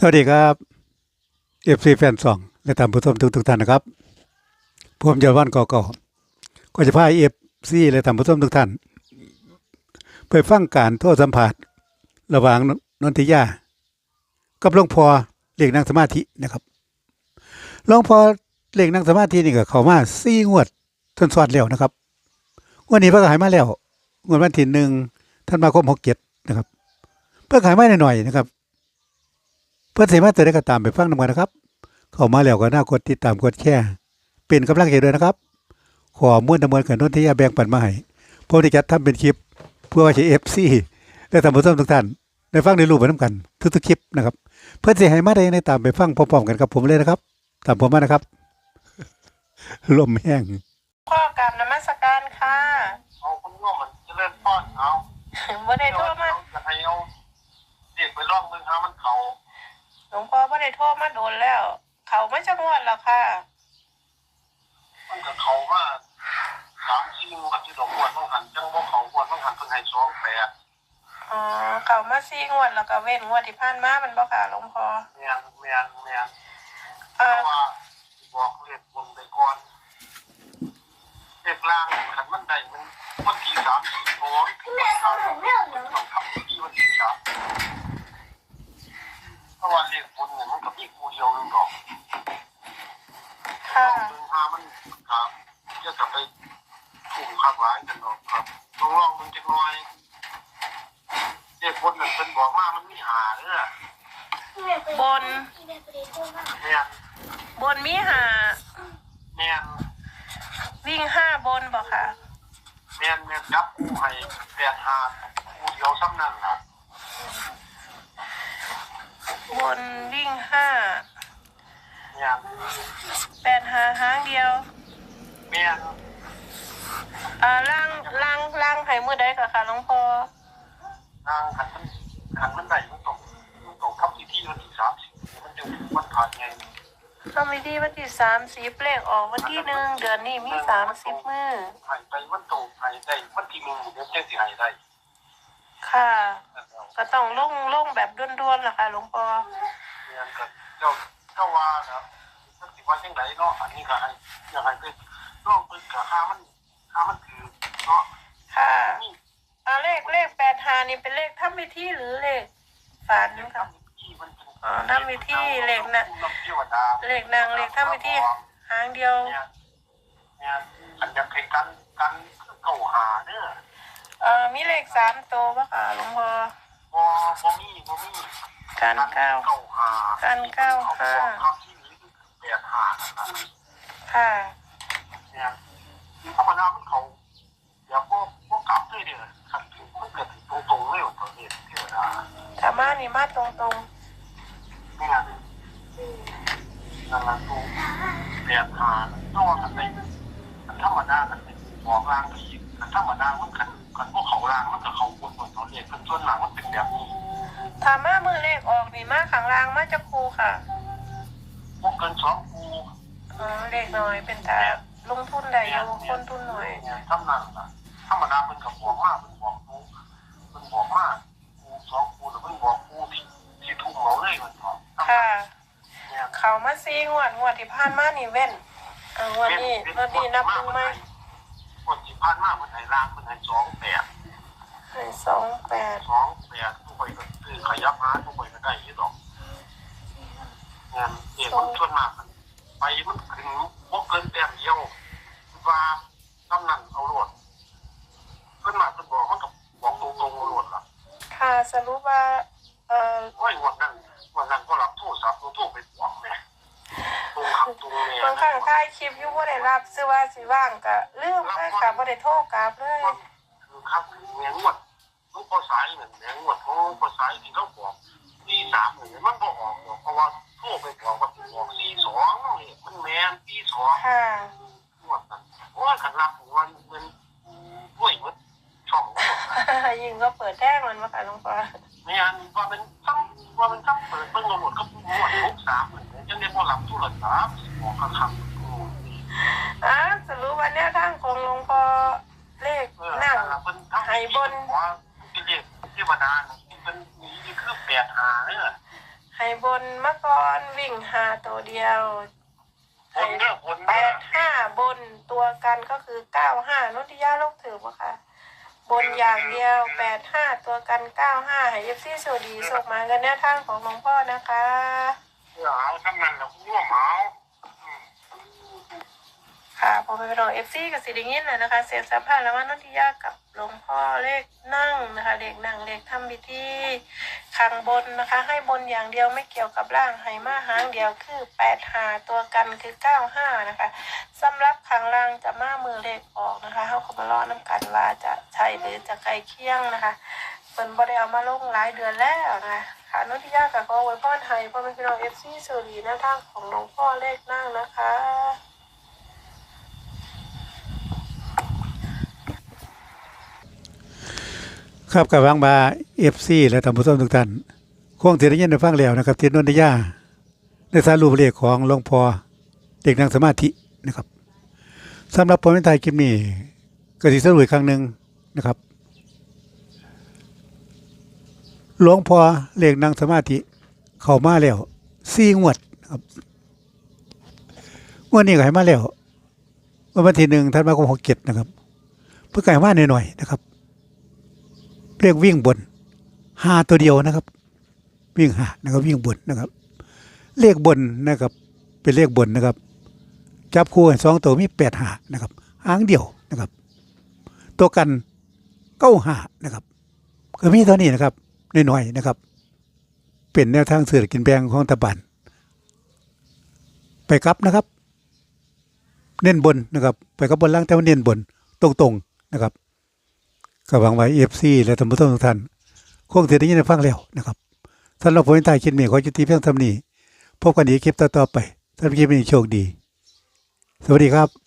สวัสดีครับเอฟซีแฟนสองและตามผู้ชมทุกทุกท่านนะครับผมยอดวันก่อก่อก็จะพาเอฟซีและตามผู้ชมทุกท่านไปฟังการโทษสัมผัสระหว่างนนทิยา กับหลวงพ่อเรียกนั่งสมาธินะครับหลวงพ่อเรียกนั่งสมาธินี่ก็เข้ามาสี่งวดทนสวดแล้วนะครับวันนี้เพิ่งหายมาแล้วงวดวันที่หนึ่งท่านมาคมหกเจ็ดนะครับเพิ่งหายมาหน่อยๆนะครับ เพื่อนสามารถจะได้ก็ตามไปฟังนำกันนะครับ เข้ามาแล้วก็น่ากดติดตามกดแชร์เป็นกำลังใจด้วยนะครับ ขอมุ่นดำเนินกันนนที่ยาแบ่งปันมาให้ผมที่จะทำเป็นคลิปเพื่อว่าจะเอฟซีและท่านผู้ชมทุกท่านได้ฟังในรูปไปน้ำกัน ทุกๆคลิปนะครับ เพื่อนสิให้มาได้ในตามไปฟังพร้อมๆกันกับผมเลยนะครับ ตามผมมานะครับ ลมแห้งพ่อกับนมัสการค่ะ เอาคนง่วงมันจะเล่นป้อนเอา บ่ได้โทรมา จะให้เอาเด็กไปลองมึงหามันเขา หลวงพ่อบ่ได้โทร มาโดนแล้ว เขาไม่จะงวดแล้วค่ะ มันกับเขาว่าสามสี่งวดที่ดอกงวดต้องหันจังบ่เขางวดต้องหันเพิ่งให้สองแปดอ๋อ เขามาซี่งวดแล้วก็เว้นงวดที่ผ่านมามันบ่ค่ะหลวงพ่อเมียนเมียนเมียนเอ่เพอราะว่าบอกเรียกบนไปก่อนเรียกล่างขันมันได้มันวันที่สามสี่โมงต้องทำที่วันที่สามเพราะว่าเรียกบนเนี่ยมัน กับอีกกูเดียวนึงดอกค่ะเดินทางมันครับจะกลับไปถูกขับร้ายกันเนาะครับลองลองมันจะน้อยเด็กคนหนึ่งเป็นบอกมามันมีหาเด้อบนแม่นบนมีหาแม่นวิ่งห้าบนบ่ค่ะแม่นแม่นจับกูให้แปดหากูเดียวซ้ำนั่นล่ะ บนวิ่งห้าแม่นแปดหาหางเดียวแม่นอ่าล่างล่างล่างให้มือใดก็ค่ะหลวงพ่อนางขันมันขันมันได้มันต้องมันต้องทำที่ที่วันที่สามสิบมันจะมันผ่านไงก็มีที่วันที่สามสิบเลขออกวันที่หนึ่งเดือนนี้มีสามสิบมือหายไปมันโตหายได้มันที่หนึ่งเดี๋ยวจะสิหายได้ค่ะ ก็ต้องลงลงแบบด่วนๆล่ะค่ะหลวงพ่อเรียนกับเจ้าเจ้าว่าครับสักสิวันยังไงเนาะอันนี้ก็ให้อยากให้เป็นน้องเป็นกับข้ามันข้ามันคือเนาะค่ะนี่อ่าเลขเลขแปดหานี่เป็นเลขทำพิธีหรือเลขฝันเรื่องค่ะทำที่มันเป็นอ๋อทำพิธีเลขน่ะเทวดาเลขนางเลขทำพิธีหางเดียวเนี่ยเนี่ยอันอยากให้กันกันเก่าหาเด้อเอ่อมีเลขสามตัวปะค่ะหลวงพ่อ บ่บ่มีบ่มีกันเก้าเก่าหากันเก้าห้าข้าที่นี้คือแปดหานั่นน่ะค่ะเนี่ยธรรมดามันเขาเดี๋ยวพวกพวกกลับด้วยเด้อขันถึงมันเกิดตรงๆเลยว่าตัวเองเทวดาธรรมานี่มาตรงเนี่ยนั่นละตูเปลี่ยนหาตัวกันไปอันธรรมดากันไปบอกรางไปอีกอันธรรมดามันกันกันพวกเขารางมันกับเขา คนคนตัวเรียกเป็นส่วนหลังมันเป็นแบบนี้ๆธรรมามือเลขออกนี่มาขังรางมาจะครูค่ะพวกเกินสองกูอ๋อเลขน้อยเป็นตาลงทุนได้อยู่คนทุนหน่อยเนี่ยทำนั่นล่ะธรรมดามันกับบอกมากมันบอกกูมันบอกมากกูสองกูหรือมันบอกกูที่ที่ทุ่มเหมาเลยมันบอกค่ะเนี่ยเขามาซีงวดงวดที่ผ่านมานี่เว้นเอ่างวดนี้งวดนี้นับหนึ่งไหมคนที่ผ่านมามันให้ล่างมันให้สองแปด หนึ่งสองแปดสองแปดทุกคนก็คือขยับหาทุกคนก็ได้ยี่ดอกงานเอกมันชวนมากมันไปมันถึงบกเกินแต้มเดียวว่ากำนันเอาโลดเพิ่นมาเพิ่นบอกมันก็บอกตรงๆเอาโลดล่ะค่ะสรุปว่าเอ่อโอ้ยวันนั้นวันนั้นก็รับโทรศัพท์โทรไปบอกแม่ตรงคำตรงแม่บางครั้งถ่ายคลิปอยู่บ่ได้รับซื้อว่าสิว่างก็ลืมเลยค่ะบ่ได้โทรกลับเลยคือครับแม่งวดลู กพอสายเหมือนแม่งวดของพอสายที่เขาบอกตีสามหนึ่งมันกออกหรอกเพราะว่าโทรไปบอกว่าบอกตีสองนี่มันแม่นตีสองค่ะงวดนั้นโอ้ยขันรับวันมันด้วยมันช่องงวดยิงก็เปิดแท่งมันมาค่ะหลวงพ่อแม่นว่าเป็นตั้งว่าเป็นตั้งเปิดเพิ่งหมดก็งวดหกสามเหมือนกันยังได้พอรับโทรศัพท์บอกคำคำอืมอะสรุปว่าแนวทางของหลวงพ่อเลขนั่งเป็น ทั้งที่ว่าเป็นเรียกเทวดาเป็นนี่คือแปดหาเนี่ยคให้บนมะกรวิ่งหาตัวเดียวบนเด้อบนแปเด้อดห้าบนตัวกันก็คือเก้าห้านุติยาลกถือปะคะบนอย่างเดียวแปดห้าตัวกันเก้าห้าให้เอฟซีสวัสดีส่งมากันแนวทางของหลวงพ่อนะคะ เอาทำนั่นแล้วง่วงเอา ค่ะพอไปเป็นของเอฟซีกับสิริงินเลยนะคะเสียสัมพันธ์แล้วว่านุติยากับหลวงพ่อเลขนั่งนะคะเลขนั่งเลขทำพิธีข้างบนนะคะ ให้บนอย่างเดียวไม่เกี่ยวกับร่างให้มาหางเดียวคือแปดหาตัวกันคือเก้าห้านะคะสำหรับข้างล่างจะมามือเลขออกนะคะเขาก็มาล้อน้ำกันว่าจะใช่หรือจะใกลเคียงนะคะเปิ่นบ่ได้เอามาลงหลายเดือนแล้วนะคะค่ะนุติยากับก็ไว้พ่อไทยพ่อเป็นพี่น้องเอฟซีสุรีหน้าทางของหลวงพ่อเลขนั่งนะคะ ครับกับวังบาเอฟซีและท่านผู้ชมทุกท่านคงจะได้ยินได้ฟังแล้วนะครับที่นนทยาในสารูปเลขของหลวงพ่อเด็กนังสมาธินะครับสำหรับผมในไทยคลิปนี้ก็สิสรุปอีกครั้งหนึ่งนะครับหลวงพ่อเลขนั่งสมาธิ เข้ามาแล้วสี่งวดครับงวดนี้ก็ให้มาแล้ววันที่หนึ่งธันวาคมหกเจ็ดนะครับเพื่อไก่มาหน่อยๆนะครับ เรียกวิ่งบนหาตัวเดียวนะครับ วิ่งหานะครับวิ่งบนนะครับ เลขบนนะครับ เป็นเลขบนนะครับ จับคู่สองตัวมีแปดหานะครับหางเดียวนะครับ ตัวกันเก้าหานะครับก็มีเท่านี้นะครับน้อยๆนะครับ เป็นแนวทางเสือกินแบงของตะบันไปครับนะครับ เน้นบนนะครับ ไปกับบนล่างแต่ว่าเน้นบนตรงๆนะครับ ก็หวังไว้เอฟซีและท่านผู้ชมทุกท่านคงจะได้ยินได้ฟังแล้วนะครับสำหรับผมใต้คิดเมีขอจุติเพียงเทำนี้พบกันอีกคลิปต่อๆไปสำหรับคลิปนี้โชคดี สวัสดีครับ